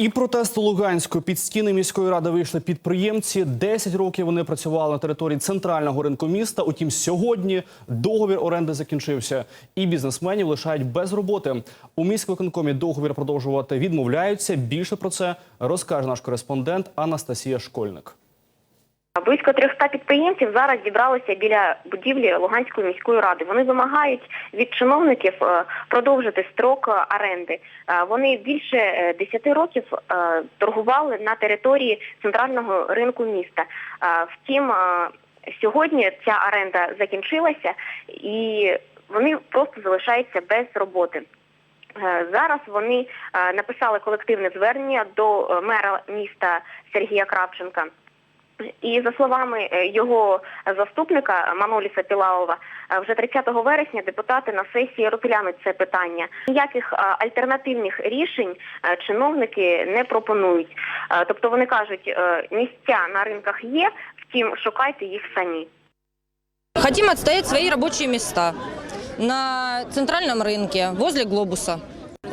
І протест у Луганську під стіни міської ради вийшли підприємці. 10 років вони працювали на території центрального ринку міста. Утім, сьогодні договір оренди закінчився, і бізнесменів лишають без роботи. У міськвиконкомі договір продовжувати відмовляються. Більше про це розкаже наш кореспондент Анастасія Школьник. Близько 300 підприємців зараз зібралися біля будівлі Луганської міської ради. Вони вимагають від чиновників е, продовжити строк е, оренди. Е, Вони більше е, 10 років торгували на території центрального ринку міста. Втім, сьогодні ця оренда закінчилася і вони просто залишаються без роботи. Зараз вони написали колективне звернення до мера міста Сергія Кравченка. І за словами е, його заступника Маноліса Пілаова, е, вже 30 вересня депутати на сесії розглянуть це питання. Ніяких е, альтернативних рішень чиновники не пропонують. Тобто вони кажуть, місця на ринках є, втім шукайте їх самі. Хотим отстоять свои рабочие места на центральном рынке возле Глобуса.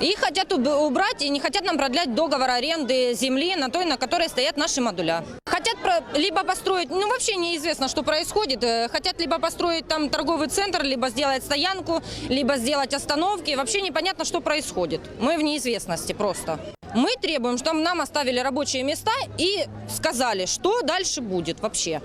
Их хотят уб- убрать и не хотят нам продлять договор аренды земли на той, на которой стоят наши модуля. Хотят либо построить, ну вообще неизвестно, что происходит, э, хотят либо построить там торговый центр, либо сделать стоянку, либо сделать остановки. Вообще непонятно, что происходит. Мы в неизвестности просто. Мы требуем, чтобы нам оставили рабочие места и сказали, что дальше будет вообще.